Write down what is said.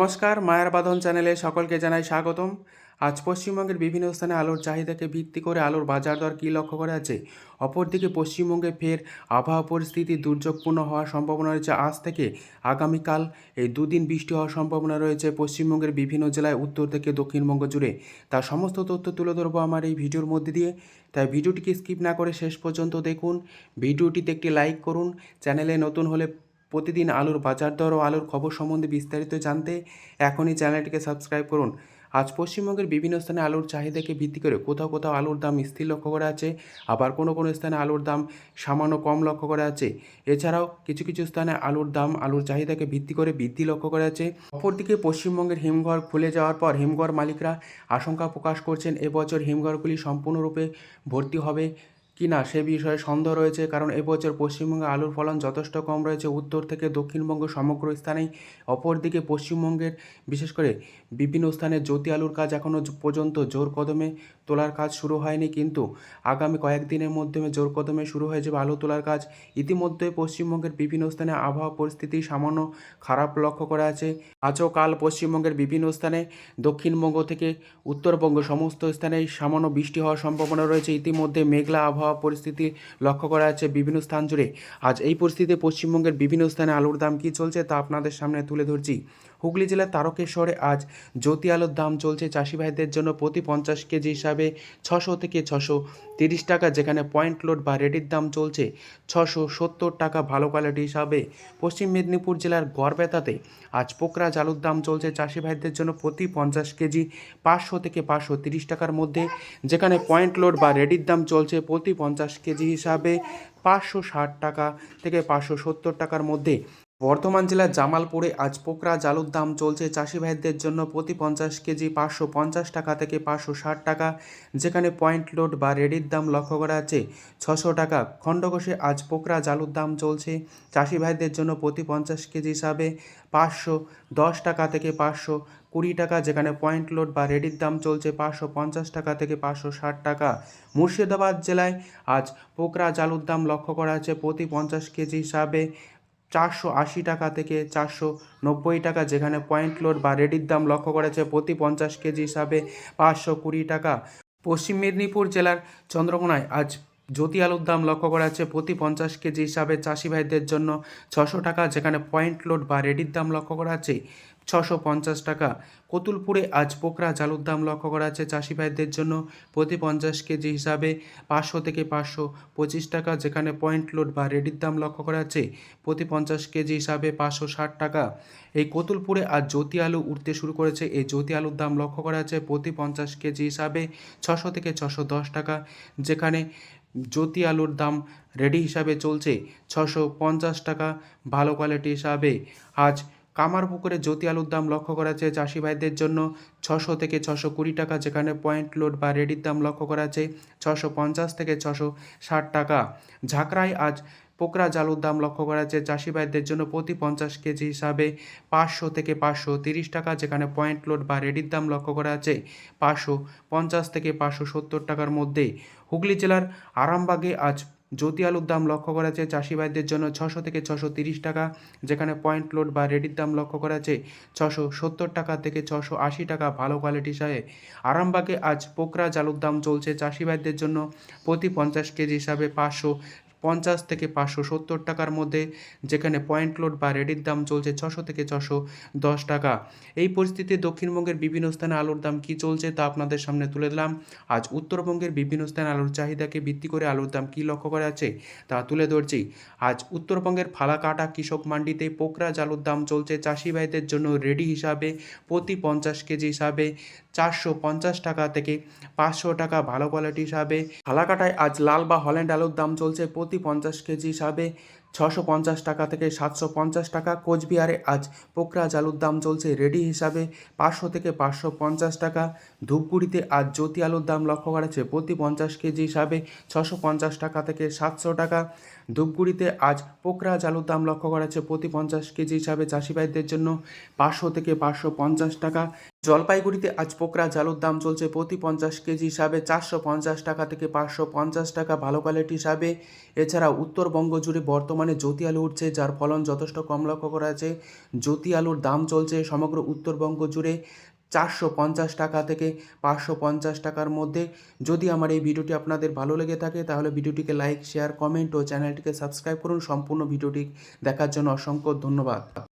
নমস্কার, মায়ার বাঁধন চ্যানেলে সকলকে জানাই স্বাগতম। আজ পশ্চিমবঙ্গের বিভিন্ন স্থানে আলুর চাহিদাকে ভিত্তি করে আলুর বাজার দর কী লক্ষ্য করা আছে অপরদিকে পশ্চিমবঙ্গে ফের আবহাওয়া পরিস্থিতি দুর্যোগপূর্ণ হওয়ার সম্ভাবনা রয়েছে। আজ থেকে আগামীকাল এই দুদিন বৃষ্টি হওয়ার সম্ভাবনা রয়েছে পশ্চিমবঙ্গের বিভিন্ন জেলায়, উত্তর থেকে দক্ষিণবঙ্গ জুড়ে। তার সমস্ত তথ্য তুলে ধরবো আমার এই ভিডিওর মধ্যে দিয়ে। তাই ভিডিওটিকে স্কিপ না করে শেষ পর্যন্ত দেখুন। ভিডিওটিতে একটি লাইক করুন। চ্যানেলে নতুন হলে প্রতিদিন আলুর বাজার দর ও আলুর খবর সম্বন্ধে বিস্তারিত জানতে এখনই চ্যানেলটিকে সাবস্ক্রাইব করুন। আজ পশ্চিমবঙ্গের বিভিন্ন স্থানে আলুর চাহিদাকে ভিত্তি করে কোথাও কোথাও আলুর দাম স্থির লক্ষ্য করা আছে, আবার কোনো কোনো স্থানে আলুর দাম সামান্য কম লক্ষ্য করা আছে। এছাড়াও কিছু কিছু স্থানে আলুর দাম, আলুর চাহিদাকে ভিত্তি করে বৃদ্ধি লক্ষ্য করা আছে। অপরদিকে পশ্চিমবঙ্গের হিমঘর খুলে যাওয়ার পর হিমঘর মালিকরা আশঙ্কা প্রকাশ করছেন, এবছর হিমঘরগুলি সম্পূর্ণরূপে ভর্তি হবে। কি না সে বিষয়ে সন্দেহ রয়েছে, কারণ এবছর পশ্চিমবঙ্গে আলুর ফলন যথেষ্ট কম রয়েছে। উত্তর থেকে দক্ষিণবঙ্গ সমগ্র স্থানেই, অপরদিকে পশ্চিমবঙ্গের বিশেষ করে বিভিন্ন স্থানে জ্যোতি আলুর কাজ এখনও পর্যন্ত জোর কদমে তোলার কাজ শুরু হয়নি, কিন্তু আগামী কয়েকদিনের মাধ্যমে জোর কদমে শুরু হয়ে যাবে আলু তোলার কাজ। ইতিমধ্যে পশ্চিমবঙ্গের বিভিন্ন স্থানে আবহাওয়া পরিস্থিতি সামান্য খারাপ লক্ষ্য করা আছে। আজও কাল পশ্চিমবঙ্গের বিভিন্ন স্থানে, দক্ষিণবঙ্গ থেকে উত্তরবঙ্গ সমস্ত স্থানেই সামান্য বৃষ্টি হওয়ার সম্ভাবনা রয়েছে। ইতিমধ্যে মেঘলা আবহাওয়া পরিস্থিতি লক্ষ্য করা যাচ্ছে বিভিন্ন স্থান জুড়ে। আজ এই পরিস্থিতিতে পশ্চিমবঙ্গের বিভিন্ন স্থানে আলুর দাম কী চলছে তা আপনাদের সামনে তুলে ধরছি। হুগলি জেলার তারকেশ্বরে আজ জ্যোতি আলুর দাম চলছে চাষি ভাইদের জন্য প্রতি পঞ্চাশ কেজি হিসাবে ছশো থেকে ছশো তিরিশ টাকা, যেখানে পয়েন্ট লোড বা রেডির দাম চলছে ছশো সত্তর টাকা ভালো কোয়ালিটি হিসাবে। পশ্চিম মেদিনীপুর জেলার গড়বেতাতে আজ পোকরাজ আলুর দাম চলছে চাষি ভাইদের জন্য প্রতি পঞ্চাশ কেজি পাঁচশো থেকে পাঁচশো তিরিশ টাকার মধ্যে, যেখানে পয়েন্ট লোড বা রেডির দাম চলছে প্রতি পঞ্চাশ কেজি হিসাবে পাঁচশো ষাট টাকা থেকে পাঁচশো সত্তর টাকার মধ্যে। বর্ধমান জেলার জামালপুরে আজ পোকরা জালুর দাম চলছে চাষি ভাইদের জন্য প্রতি পঞ্চাশ কেজি পাঁচশো পঞ্চাশ টাকা থেকে পাঁচশো ষাট টাকা, যেখানে পয়েন্ট লোড বা রেডির দাম লক্ষ্য করা আছে ছশো টাকা। খণ্ডঘোষে আজ পোকরা জালুর দাম চলছে চাষি ভাইদের জন্য প্রতি পঞ্চাশ কেজি হিসাবে পাঁচশো দশ টাকা থেকে পাঁচশো কুড়ি টাকা, যেখানে পয়েন্ট লোড বা রেডির দাম চলছে পাঁচশো পঞ্চাশ টাকা থেকে পাঁচশো ষাট টাকা। মুর্শিদাবাদ জেলায় আজ পোকরা জালুর দাম লক্ষ্য করা আছে প্রতি পঞ্চাশ কেজি হিসাবে চারশো আশি টাকা থেকে চারশো নব্বই টাকা, যেখানে পয়েন্ট লোড বা রেডির দাম লক্ষ্য করেছে প্রতি পঞ্চাশ কেজি হিসাবে পাঁচশো কুড়ি টাকা। পশ্চিম মেদিনীপুর জেলার চন্দ্রকোনায় আজ জ্যোতি আলুর দাম লক্ষ্য করা আছে প্রতি পঞ্চাশ কেজি হিসাবে চাষি ভাইদের জন্য ছশো টাকা, যেখানে পয়েন্ট লোড বা রেডির দাম লক্ষ্য করা আছে ছশো পঞ্চাশ টাকা। কতুলপুরে আজ পোকরা জালুর দাম লক্ষ্য করা আছে চাষি ভাইদের জন্য প্রতি পঞ্চাশ কেজি হিসাবে পাঁচশো থেকে পাঁচশো পঁচিশ টাকা, যেখানে পয়েন্ট লোড বা রেডির দাম লক্ষ্য করা আছে প্রতি পঞ্চাশ কেজি হিসাবে পাঁচশো ষাট টাকা। এই কতুলপুরে আজ জ্যোতি আলু উঠতে শুরু করেছে। এই জ্যোতি আলুর দাম লক্ষ্য করা আছে প্রতি পঞ্চাশ কেজি হিসাবে ছশো থেকে ছশো দশ টাকা, যেখানে জ্যোতি আলুর দাম রেডি হিসাবে চলছে। ছশো পঞ্চাশ টাকা ভালো কোয়ালিটি হিসাবে আজ কামারপুকুরে জ্যোতি আলুর দাম লক্ষ্য করা আছে চাষি ভাইদের জন্য ছশো থেকে ছশো কুড়ি টাকা যেখানে পয়েন্ট লোড বা রেডির দাম লক্ষ্য করা আছে ছশো পঞ্চাশ থেকে ছশো ষাট টাকা। ঝাঁকড়ায় আজ পোকরা জালুর দাম লক্ষ্য করা আছে। চাষি ভাইদের জন্য প্রতি পঞ্চাশ কেজি হিসাবে পাঁচশো থেকে পাঁচশো তিরিশ টাকা যেখানে পয়েন্ট লোড বা রেডির দাম লক্ষ্য করা আছে পাঁচশো পঞ্চাশ থেকে পাঁচশো সত্তর টাকার মধ্যে। হুগলি জেলার আরামবাগে আজ জ্যোতি আলুর দাম লক্ষ্য করা যায় চাষি ভাইদের জন্য ছশো থেকে ছশো তিরিশ টাকা, যেখানে পয়েন্ট লোড বা রেডির দাম লক্ষ্য করা যায় ছশো সত্তর টাকা থেকে ছশো আশি টাকা ভালো কোয়ালিটি হিসাবে আরামবাগে আজ পোকরা জালুর দাম চলছে চাষি ভাইদের জন্য প্রতি পঞ্চাশ কেজি হিসাবে পাঁচশো পঞ্চাশ থেকে পাঁচশো সত্তর টাকার মধ্যে, যেখানে পয়েন্ট লোড বা রেডির দাম চলছে ছশো থেকে ছশো দশ টাকা। এই পরিস্থিতিতে দক্ষিণবঙ্গের বিভিন্ন স্থানে আলুর দাম কী চলছে তা আপনাদের সামনে তুলে দিলাম। আজ উত্তরবঙ্গের বিভিন্ন স্থানে আলুর চাহিদাকে ভিত্তি করে আলুর দাম কী লক্ষ্য করা আছে তা তুলে ধরছি। আজ উত্তরবঙ্গের ফালাকাটা কৃষক মান্ডিতে পোকরা আলুর দাম চলছে চাষি ভাইদের জন্য রেডি হিসাবে, প্রতি পঞ্চাশ কেজি হিসাবে চারশো পঞ্চাশ টাকা থেকে পাঁচশো টাকা ভালো কোয়ালিটি হিসাবে। ফালাকাটায় আজ লাল বা হল্যান্ড আলুর দাম চলছে প্রতি পঞ্চাশ কেজি হিসাবে ছশো পঞ্চাশ টাকা থেকে সাতশো পঞ্চাশ টাকা। কোচবিহারে আজ পোকরা আলুর দাম চলছে রেডি হিসাবে পাঁচশো থেকে পাঁচশো পঞ্চাশ টাকা। ধূপগুড়িতে আজ জ্যোতি আলুর দাম লক্ষ্য করেছে প্রতি পঞ্চাশ কেজি হিসাবে ছশো পঞ্চাশ টাকা থেকে সাতশো টাকা। ধূপগুড়িতে আজ পোকরা আলুর দাম লক্ষ্য করা প্রতি পঞ্চাশ কেজি হিসাবে চাষি ভাইদের জন্য পাঁচশো থেকে পাঁচশো পঞ্চাশ টাকা। জলপাইগুড়িতে আজ পোকরা জালুর দাম চলছে প্রতি পঞ্চাশ কেজি হিসাবে চারশো পঞ্চাশ টাকা থেকে পাঁচশো পঞ্চাশ টাকা ভালো কোয়ালিটি হিসাবে। এছাড়া উত্তরবঙ্গ জুড়ে বর্তমানে জ্যোতি আলু উঠছে, যার ফলন যথেষ্ট কম লক্ষ্য করা আছে জ্যোতি আলুর দাম চলছে সমগ্র উত্তরবঙ্গ জুড়ে চারশো পঞ্চাশ টাকা থেকে পাঁচশো পঞ্চাশ টাকার মধ্যে। যদি আমার এই ভিডিওটি আপনাদের ভালো লেগে থাকে, তাহলে ভিডিওটিকে লাইক, শেয়ার, কমেন্ট ও চ্যানেলটিকে সাবস্ক্রাইব করুন। সম্পূর্ণ ভিডিওটি দেখার জন্য অসংখ্য ধন্যবাদ।